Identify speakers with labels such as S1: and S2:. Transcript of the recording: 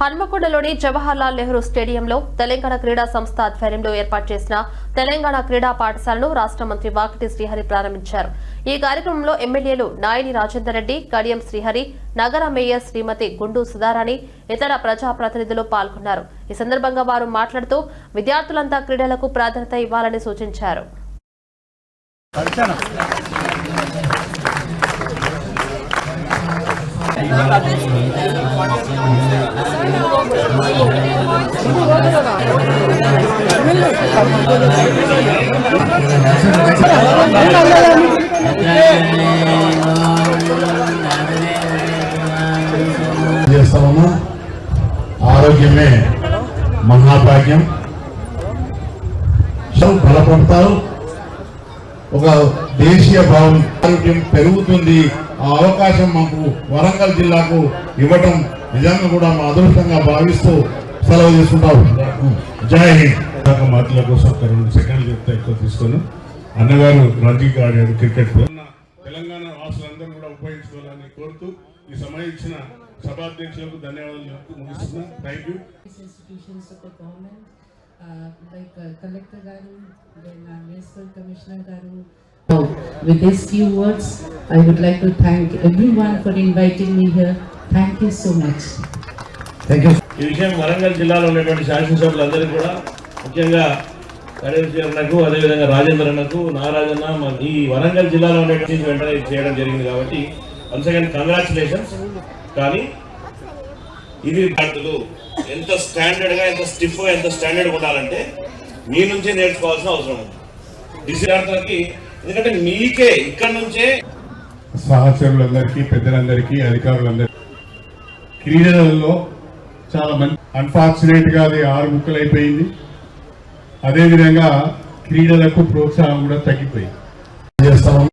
S1: హన్మకొండలోని జవహర్లాల్ నెహ్రూ స్టేడియంలో తెలంగాణ క్రీడా సంస్థ ఆధ్వర్యంలో ఏర్పాటు చేసిన తెలంగాణ క్రీడా పాఠశాలను రాష్ట్ర మంత్రి వాకిటి శ్రీహరి ప్రారంభించారు. ఈ కార్యక్రమంలో ఎమ్మెల్యేలు నాయని రాజేందర్ రెడ్డి కడియం శ్రీహరి నగర మేయర్ శ్రీమతి గుండు సుధారాణి ఇతర ప్రజాప్రతినిధులు పాల్గొన్నారు. ఈ సందర్భంగా వారు మాట్లాడుతూ విద్యార్థులంతా క్రీడలకు ప్రాధాన్యత ఇవ్వాలని సూచించారు.
S2: చేస్తామమ్మా. ఆరోగ్యమే మహాభాగ్యం. బలపడతారు. ఒక దేశీయ భావం ఆరోగ్యం పెరుగుతుంది. ఆ అవకాశం మాకు వరంగల్ జిల్లాకు ఇవ్వటం నిజంగా కూడా మా అదృష్టంగా భావిస్తూ సెలవు తీసుకుంటారు జై హింద్.
S3: మాటల కోసం ఒక రెండు సెకండ్లు చెప్తే ఎక్కువ తీసుకొని. అన్నగారు రంజీకి ఆడాడు క్రికెట్ ఉన్న తెలంగాణ వాసులందరూ కూడా ఉపయోగించుకోవాలని కోరుతూ ఈ సమయం ఇచ్చిన సభాధ్యక్షులకు ధన్యవాదాలు చెప్తూ ముగిస్తున్నా. Thank you
S4: institutions of the government, uh, like So, with these few words, I would like to thank everyone for inviting me here. Thank you so much.
S2: Thank you
S5: ఈ విషయం వరంగల్ జిల్లాలో ఉన్నటువంటి శాసనసభ్యులందరికీ కూడా ముఖ్యంగా కడేశ్వరి అన్నకు అదేవిధంగా రాజేంద్ర అన్నకు నారాజన్న ఈ వరంగల్ జిల్లాలో ఉండేటువంటి వెంటనే చేయడం జరిగింది కాబట్టి వన్స్ అగైన్ కంగ్రాచులేషన్స్ కానీ ఇది విద్యార్థులు ఎంత స్టాండర్డ్గా ఎంత స్టిఫ్గా ఎంత స్టాండర్డ్ ఉండాలంటే మీ నుంచే నేర్చుకోవాల్సిన అవసరం ఉంది విద్యార్థులకి ఎందుకంటే మీకే ఇక్కడ నుంచే
S3: సహచరులందరికీ పెద్దలందరికీ అధికారులందరికీ క్రీడలలో చాలా మంది అన్ఫార్చునేట్గా అది ఆరు ముక్కలు అయిపోయింది అదేవిధంగా క్రీడలకు ప్రోత్సాహం కూడా తగ్గిపోయింది.
S2: చేస్తాము